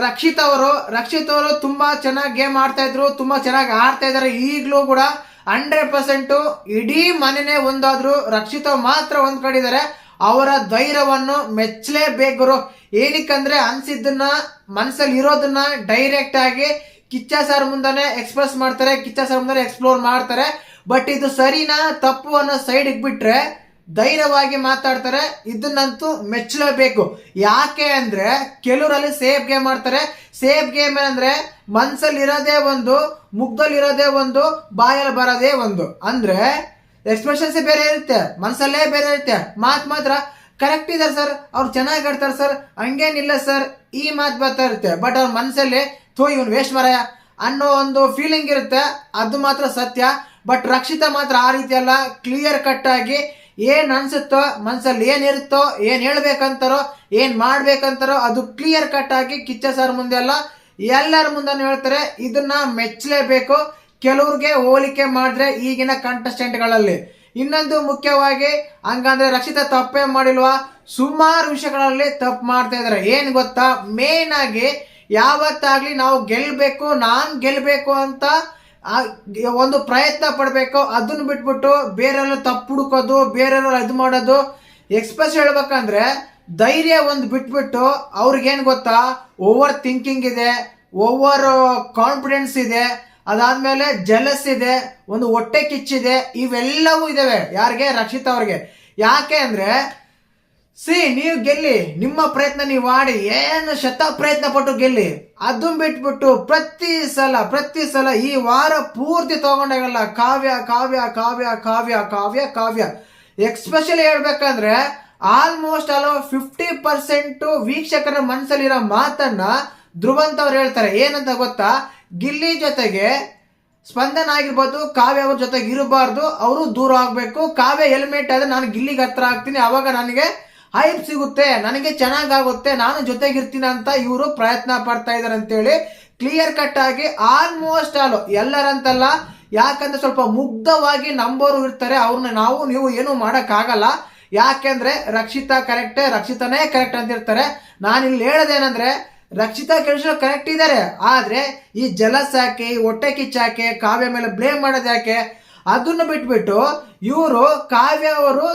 ರಕ್ಷಿತ್ ಅವರು ರಕ್ಷಿತ್ ಅವರು ತುಂಬಾ ಚೆನ್ನಾಗಿ ಗೇಮ್ ಆಡ್ತಾ ಇದ್ರು, ತುಂಬಾ ಚೆನ್ನಾಗಿ ಆಡ್ತಾ ಇದಾರೆ. ಈಗಲೂ ಕೂಡ ಹಂಡ್ರೆಡ್ ಪರ್ಸೆಂಟ್ ಇಡೀ ಮನೆನೇ ಒಂದಾದ್ರು. ರಕ್ಷಿತ್ ಮಾತ್ರ ಒಂದ್ ಅವರ ಧೈರ್ಯವನ್ನು ಮೆಚ್ಚಲೇಬೇಕು ಏನಕ್ಕಂದ್ರೆ ಅನ್ಸಿದ್ದನ್ನ ಮನಸ್ಸಲ್ಲಿ ಇರೋದನ್ನ ಡೈರೆಕ್ಟ್ ಆಗಿ ಕಿಚ್ಚ ಸರ್ ಮುಂದಾನೆ ಎಕ್ಸ್ಪ್ರೆಸ್ ಮಾಡ್ತಾರೆ. ಕಿಚ್ಚ ಸರ್ ಮುಂದಾನೆ ಎಕ್ಸ್ಪ್ಲೋರ್ ಮಾಡ್ತಾರೆ. ಬಟ್ ಇದು ಸರಿನಾ ತಪ್ಪು ಅನ್ನೋ ಸೈಡ್ ಬಿಟ್ರೆ ಧೈರ್ಯವಾಗಿ ಮಾತಾಡ್ತಾರೆ, ಇದನ್ನಂತೂ ಮೆಚ್ಚಲೇಬೇಕು. ಯಾಕೆ ಅಂದ್ರೆ ಕೆಲವರಲ್ಲಿ ಸೇಫ್ ಗೇಮ್ ಆಡ್ತಾರೆ. ಸೇಫ್ ಗೇಮ್ ಏನಂದ್ರೆ, ಮನ್ಸಲ್ಲಿ ಇರೋದೇ ಒಂದು ಮುಗ್ದಲ್ಲಿ ಇರೋದೇ ಒಂದು, ಬಾಯಲ್ಲಿ ಬರೋದೇ ಒಂದು. ಅಂದ್ರೆ, ಎಕ್ಸ್ಪ್ರೆಷನ್ಸ್ ಬೇರೆ ಇರುತ್ತೆ, ಮನ್ಸಲ್ಲೇ ಬೇರೆ ಇರುತ್ತೆ. ಮಾತು ಮಾತ್ರ ಕರೆಕ್ಟ್ ಇದೆ ಸರ್ ಅವ್ರು ಚೆನ್ನಾಗಿ ಆಡ್ತಾರೆ ಸರ್ ಹಂಗೇನಿಲ್ಲ ಸರ್ ಈ ಮಾತು ಬರ್ತಾ ಇರುತ್ತೆ. ಬಟ್ ಅವ್ರ ಮನಸ್ಸಲ್ಲಿ ಥೋ, ಇವನು ವೇಸ್ಟ್ ಮರಯ. ಅನ್ನೋ ಒಂದು ಫೀಲಿಂಗ್ ಇರುತ್ತೆ. ಅದು ಮಾತ್ರ ಸತ್ಯ. ಬಟ್ ರಕ್ಷಿತ ಮಾತ್ರ ಆ ರೀತಿ ಅಲ್ಲ ಕ್ಲಿಯರ್ ಕಟ್ ಆಗಿ ಏನ್ ಅನ್ಸುತ್ತೋ, ಮನ್ಸಲ್ಲಿ ಏನಿರುತ್ತೋ ಏನ್ ಹೇಳ್ಬೇಕಂತಾರೋ, ಏನ್ ಮಾಡ್ಬೇಕಂತಾರೋ ಅದು ಕ್ಲಿಯರ್ ಕಟ್ ಆಗಿ ಕಿಚ್ಚ ಸರ್ ಮುಂದೆ ಅಲ್ಲ, ಎಲ್ಲರ ಮುಂದೆ ಹೇಳ್ತಾರೆ, ಇದನ್ನ ಮೆಚ್ಚಲೇಬೇಕು. ಕೆಲವ್ರಿಗೆ ಹೋಲಿಕೆ ಮಾಡಿದ್ರೆ ಈಗಿನ ಕಂಟೆಸ್ಟೆಂಟ್ಗಳಲ್ಲಿ ಇನ್ನೊಂದು ಮುಖ್ಯವಾಗಿ, ಹಂಗಂದ್ರೆ ರಕ್ಷಿತ ತಪ್ಪೇ ಮಾಡಿಲ್ವಾ? ಸುಮಾರು ವಿಷಯಗಳಲ್ಲಿ ತಪ್ಪು ಮಾಡ್ತಾ ಇದಾರೆ. ಏನ್ ಗೊತ್ತಾ? ಮೇನ್ ಆಗಿ ಯಾವತ್ತಾಗ್ಲಿ ನಾವು ಗೆಲ್ಬೇಕು, ನಾನ್ ಗೆಲ್ಬೇಕು ಅಂತ ಒಂದು ಪ್ರಯತ್ನ ಪಡಬೇಕು, ಅದನ್ನ ಬಿಟ್ಬಿಟ್ಟು ಬೇರೆಲ್ಲ ತಪ್ಪು ಹುಡುಕೋದು ಬೇರೆಲ್ಲ ಇದು ಮಾಡೋದು. ಎಕ್ಸ್ಪ್ರೆಸ್ ಹೇಳ್ಬೇಕಂದ್ರೆ ಧೈರ್ಯ ಒಂದು ಬಿಟ್ಬಿಟ್ಟು ಅವ್ರಿಗೇನ್ ಗೊತ್ತಾ? ಓವರ್ ಥಿಂಕಿಂಗ್ ಇದೆ ಓವರ್ ಕಾನ್ಫಿಡೆನ್ಸ್ ಇದೆ, ಅದಾದ್ಮೇಲೆ ಜಲಸ್ ಇದೆ, ಒಂದು ಹೊಟ್ಟೆ ಕಿಚ್ಚಿದೆ, ಇವೆಲ್ಲವೂ ಇದಾವೆ. ಯಾರಿಗೆ? ರಕ್ಷಿತ್ ಅವ್ರಿಗೆ. ಯಾಕೆ ಅಂದ್ರೆ ಸಿ, ನೀವು ಗೆಲ್ಲಿ. ನಿಮ್ಮ ಪ್ರಯತ್ನ ನೀವು ಮಾಡಿ ಏನು ಶತ ಪ್ರಯತ್ನ ಪಟ್ಟು ಗೆಲ್ಲಿ. ಅದನ್ನ ಬಿಟ್ಬಿಟ್ಟು ಪ್ರತಿ ಸಲ ಪ್ರತಿ ಸಲ ಈ ವಾರ ಪೂರ್ತಿ ತಗೊಂಡಾಗಲ್ಲ. ಕಾವ್ಯ ಕಾವ್ಯ ಕಾವ್ಯ ಕಾವ್ಯ ಕಾವ್ಯ ಕಾವ್ಯ. ಎಕ್ಸ್ಪೆಷಲಿ ಹೇಳ್ಬೇಕಂದ್ರೆ ಆಲ್ಮೋಸ್ಟ್ ಅಲ್ಲ ಫಿಫ್ಟಿ ಪರ್ಸೆಂಟ್ ವೀಕ್ಷಕರ ಮನಸ್ಸಲ್ಲಿರೋ ಮಾತನ್ನ ಧ್ರುವಂತ ಅವ್ರು ಹೇಳ್ತಾರೆ. ಏನಂತ ಗೊತ್ತಾ? ಗಿಲ್ಲಿ ಜೊತೆಗೆ ಸ್ಪಂದನ ಆಗಿರ್ಬೋದು, ಕಾವ್ಯ ಅವ್ರ ಜೊತೆಗೆ ಇರಬಾರ್ದು. ಅವರು ದೂರ ಆಗಬೇಕು. ಕಾವ್ಯ ಹೆಲ್ಮೆಟ್ ಆದರೆ ನಾನು ಗಿಲ್ಲಿಗೆ ಹತ್ರ ಆಗ್ತೀನಿ ಅವಾಗ ನನಗೆ ಹೈಪ್ ಸಿಗುತ್ತೆ, ನನಗೆ ಚೆನ್ನಾಗಾಗುತ್ತೆ, ನಾನು ಜೊತೆಗಿರ್ತೀನಿ ಅಂತ ಇವರು ಪ್ರಯತ್ನ ಪಡ್ತಾ ಇದಾರೆ ಅಂತೇಳಿ ಕ್ಲಿಯರ್ ಕಟ್ ಆಗಿ ಆಲ್ಮೋಸ್ಟ್ ಆಲ್ ಎಲ್ಲರಂತಲ್ಲ, ಯಾಕಂದ್ರೆ ಸ್ವಲ್ಪ ಮುಗ್ಧವಾಗಿ ನಂಬೋರು ಇರ್ತಾರೆ, ಅವ್ರನ್ನ ನಾವು, ನೀವು ಏನು ಆಗಲ್ಲ ಯಾಕೆಂದ್ರೆ ರಕ್ಷಿತಾ ಕರೆಕ್ಟ್ ರಕ್ಷಿತಾನೇ ಕರೆಕ್ಟ್ ಅಂತ ಇರ್ತಾರೆ ನಾನು ಇಲ್ಲಿ ಹೇಳೋದೇನಂದ್ರೆ, ರಕ್ಷಿತಾ ಕೆಲಸ ಕರೆಕ್ಟ್ ಇದ್ದಾರೆ ಆದ್ರೆ ಈ ಜಲಸ್ ಯಾಕೆ ಈ ಹೊಟ್ಟೆ ಕಿಚ್ಚಾಕೆ, ಕಾವ್ಯ ಮೇಲೆ ಬ್ಲೇಮ್ ಮಾಡೋದು ಯಾಕೆ ಅದನ್ನು ಬಿಟ್ಬಿಟ್ಟು ಇವರು ಕಾವ್ಯ ಅವರು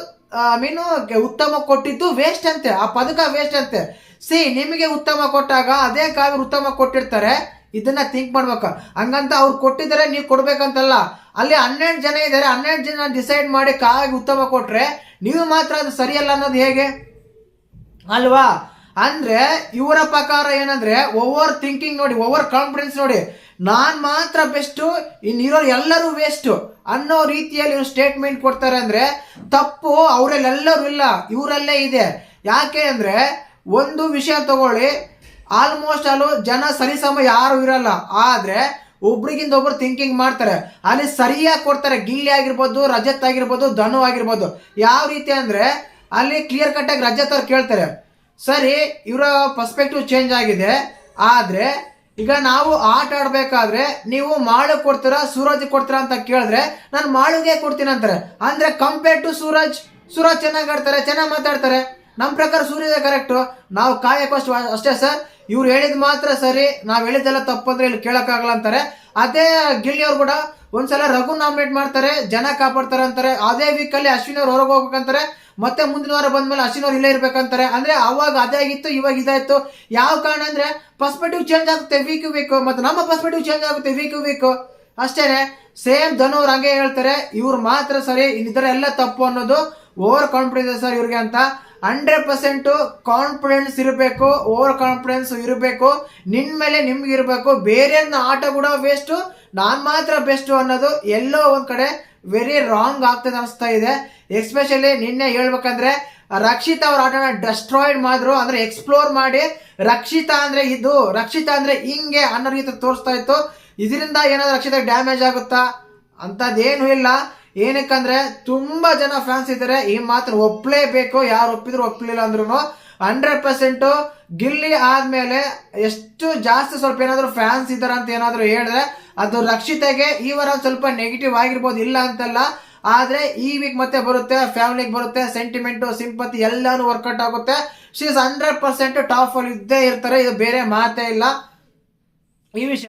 ಮೀನು ಉತ್ತಮ ಕೊಟ್ಟಿದ್ದು ವೇಸ್ಟ್ ಅಂತೆ. ಆ ಪದಕ ವೇಸ್ಟ್ ಅಂತೆ. ಸಿ, ನಿಮಗೆ ಉತ್ತಮ ಕೊಟ್ಟಾಗ ಅದೇ ಕಾವ್ಯ ಉತ್ತಮ ಕೊಟ್ಟಿರ್ತಾರೆ. ಇದನ್ನ ಥಿಂಕ್ ಮಾಡ್ಬೇಕು. ಹಂಗಂತ ಅವ್ರು ಕೊಟ್ಟಿದ್ದಾರೆ, ನೀವು ಕೊಡ್ಬೇಕಂತಲ್ಲ. ಅಲ್ಲಿ ಹನ್ನೆರಡು ಜನ ಇದ್ದಾರೆ ಹನ್ನೆರಡು ಜನ ಡಿಸೈಡ್ ಮಾಡಿ ಕಾವ್ಯ ಉತ್ತಮ ಕೊಟ್ರೆ, ನೀವು ಮಾತ್ರ ಅದು ಸರಿಯಲ್ಲ ಅನ್ನೋದು ಹೇಗೆ? ಅಲ್ವಾ? ಅಂದ್ರೆ ಇವರ ಪ್ರಕಾರ ಏನಂದ್ರೆ ಓವರ್ ಥಿಂಕಿಂಗ್ ನೋಡಿ ಓವರ್ ಕಾನ್ಫಿಡೆನ್ಸ್ ನೋಡಿ, ನಾನ್ ಮಾತ್ರ ಬೆಸ್ಟ್ ಇನ್ನಿರೋರು ಎಲ್ಲರೂ ವೇಸ್ಟ್ ಅನ್ನೋ ರೀತಿಯಲ್ಲಿ ಇವ್ರು ಸ್ಟೇಟ್ಮೆಂಟ್ ಕೊಡ್ತಾರೆ ಅಂದ್ರೆ ತಪ್ಪು, ಅವರಲ್ಲೆಲ್ಲರೂ ಇಲ್ಲ, ಇವರಲ್ಲೇ ಇದೆ. ಯಾಕೆ ಅಂದ್ರೆ ಒಂದು ವಿಷಯ ತಗೊಳ್ಳಿ ಆಲ್ಮೋಸ್ಟ್ ಅಲ್ಲೂ ಜನ ಸರಿಸಮ ಯಾರು ಇರಲ್ಲ. ಆದ್ರೆ ಒಬ್ರಿಗಿಂತ ಒಬ್ರು ಥಿಂಕಿಂಗ್ ಮಾಡ್ತಾರೆ. ಅಲ್ಲಿ ಸರಿಯಾಗಿ ಕೊಡ್ತಾರೆ, ಗಿಲ್ಲಿ ಆಗಿರ್ಬೋದು, ರಜತ್ ಆಗಿರ್ಬೋದು, ಧನು ಆಗಿರ್ಬೋದು. ಯಾವ ರೀತಿ ಅಂದ್ರೆ ಅಲ್ಲಿ ಕ್ಲಿಯರ್ ಕಟ್ ಆಗಿ ರಜತ್ ಅವ್ರು ಕೇಳ್ತಾರೆ. ಸರಿ, ಇವರ ಪರ್ಸ್ಪೆಕ್ಟಿವ್ ಚೇಂಜ್ ಆಗಿದೆ. ಆದರೆ, ಈಗ ನಾವು ಆಟ ಆಡಬೇಕಾದ್ರೆ ನೀವು ಮಾಳು ಕೊಡ್ತೀರಾ, ಸೂರಜ್ ಕೊಡ್ತೀರಾ ಅಂತ ಕೇಳಿದ್ರೆ ನಾನು ಮಾಳುಗೆ ಕೊಡ್ತೀನಿ ಅಂತಾರೆ. ಅಂದರೆ ಕಂಪೇರ್ ಟು ಸೂರಜ್ ಸೂರಜ್ ಚೆನ್ನಾಗಿ ಆಡ್ತಾರೆ, ಚೆನ್ನಾಗಿ ಮಾತಾಡ್ತಾರೆ. ನಮ್ಮ ಪ್ರಕಾರ ಸೂರ್ಯ ಕರೆಕ್ಟು ನಾವು ಕಾಯಕಷ್ಟು ಅಷ್ಟೇ ಸರ್ ಇವ್ರು ಹೇಳಿದ ಮಾತ್ರ ಸರಿ, ನಾವು ಹೇಳಿದ್ದೆಲ್ಲ ತಪ್ಪು ಅಂದ್ರೆ ಇಲ್ಲಿ ಕೇಳೋಕ್ಕಾಗಲ್ಲ ಅಂತಾರೆ. ಅದೇ ಗಿಲ್ಲಿ ಅವ್ರು ಕೂಡ ಒಂದ್ಸಲ ರಘು ನಾಮಿನೇಟ್ ಮಾಡ್ತಾರೆ, ಜನ ಕಾಪಾಡ್ತಾರೆ ಅಂತಾರೆ, ಅದೇ ವೀಕ್ ಅಲ್ಲಿ ಅಶ್ವಿನ್ ಅವ್ರು ಹೊರಗೆ ಹೋಗ್ಬೇಕಂತಾರೆ, ಮತ್ತೆ ಮುಂದಿನ ವಾರ ಬಂದ್ಮೇಲೆ ಅಶ್ವಿನ್ ಅವ್ರು ಇಲ್ಲೇ ಇರ್ಬೇಕಂತಾರೆ. ಅಂದ್ರೆ ಅವಾಗ ಅದೇ ಆಗಿತ್ತು, ಇವಾಗ ಇದಾಯ್ತು. ಯಾವ ಕಾರಣ ಅಂದ್ರೆ ಪರ್ಸ್ಪೆಕ್ಟಿವ್ ಚೇಂಜ್ ಆಗುತ್ತೆ ವೀಕ್ ವೀಕ್ ಮತ್ತೆ ನಮ್ಮ ಪರ್ಸ್ಪೆಕ್ಟಿವ್ ಚೇಂಜ್ ಆಗುತ್ತೆ ವೀಕ್ ವೀಕ್ ಅಷ್ಟೇನೆ, ಸೇಮ್ ಧನು ಅವ್ರು ಹಂಗೆ ಹೇಳ್ತಾರೆ, ಇವ್ರು ಮಾತ್ರ ಸರಿ ಇನ್ನಿತರ ಎಲ್ಲ ತಪ್ಪು ಅನ್ನೋದು ಓವರ್ ಕಾನ್ಫಿಡೆನ್ಸ್ ಸರ್ ಇವ್ರಿಗೆ ಅಂತ. ಹಂಡ್ರೆಡ್ ಪರ್ಸೆಂಟ್ ಕಾನ್ಫಿಡೆನ್ಸ್ ಇರಬೇಕು ಓವರ್ ಕಾನ್ಫಿಡೆನ್ಸ್ ಇರಬೇಕು, ನಿನ್ ಮೇಲೆ ನಿಮ್ಗೆ ಇರಬೇಕು ಬೇರೆ ಆಟ ಕೂಡ ವೇಸ್ಟ್ ನಾನ್ ಮಾತ್ರ ಬೆಸ್ಟ್ ಅನ್ನೋದು ಎಲ್ಲೋ ಒಂದ್ ಕಡೆ ವೆರಿ ರಾಂಗ್ ಆಗ್ತದೆ ಅನಿಸ್ತಾ ಇದೆ. ಎಸ್ಪೆಷಲಿ ನಿನ್ನೆ ಹೇಳ್ಬೇಕಂದ್ರೆ, ರಕ್ಷಿತಾ ಅವ್ರ ಆಟನ ಡೆಸ್ಟ್ರಾಯ್ಡ್ ಮಾಡಿದ್ರು, ಅಂದ್ರೆ ಎಕ್ಸ್ಪ್ಲೋರ್ ಮಾಡಿ, ರಕ್ಷಿತಾ ಅಂದ್ರೆ ಇದು, ರಕ್ಷಿತಾ ಅಂದ್ರೆ ಹಿಂಗೆ ಅನ್ನೋ ರೀತಿ ತೋರಿಸ್ತಾ ಇತ್ತು. ಇದರಿಂದ ಏನಾದರೂ ರಕ್ಷಿತ ಡ್ಯಾಮೇಜ್ ಆಗುತ್ತಾ? ಅಂತದೇನು ಇಲ್ಲ. ಏನಕ್ಕಂದ್ರೆ ತುಂಬಾ ಜನ ಫ್ಯಾನ್ಸ್ ಇದ್ದಾರೆ. ಈ ಮಾತ್ರ ಒಪ್ಪಲೇಬೇಕು ಯಾರು ಒಪ್ಪಿದ್ರು ಒಪ್ಪಲಿಲ್ಲ ಅಂದ್ರೂ ಹಂಡ್ರೆಡ್ ಪರ್ಸೆಂಟ್ ಗಿಲ್ಲಿ ಆದ್ಮೇಲೆ ಎಷ್ಟು ಜಾಸ್ತಿ ಸ್ವಲ್ಪ ಏನಾದ್ರು ಫ್ಯಾನ್ಸ್ ಇದ್ದಾರೆ ಅಂತ ಏನಾದ್ರು ಹೇಳಿದ್ರೆ ಅದು ರಕ್ಷಿತೆಗೆ ಈ ವಾರ ಸ್ವಲ್ಪ ನೆಗೆಟಿವ್ ಆಗಿರ್ಬೋದು. ಇಲ್ಲ ಅಂತಲ್ಲ. ಆದ್ರೆ ಈ ವೀಕ್ ಮತ್ತೆ ಬರುತ್ತೆ ಫ್ಯಾಮಿಲಿಗೆ ಬರುತ್ತೆ ಸೆಂಟಿಮೆಂಟ್ ಸಿಂಪತಿ ಎಲ್ಲಾನು ವರ್ಕೌಟ್ ಆಗುತ್ತೆ. ಶೀಸ್ ಹಂಡ್ರೆಡ್ ಪರ್ಸೆಂಟ್ ಟಾಪ್ ಅಲ್ಲಿ ಇದ್ದೇ ಇರ್ತಾರೆ. ಇದು ಬೇರೆ ಮಾತೇ ಇಲ್ಲ. ಈ ವಿಷಯ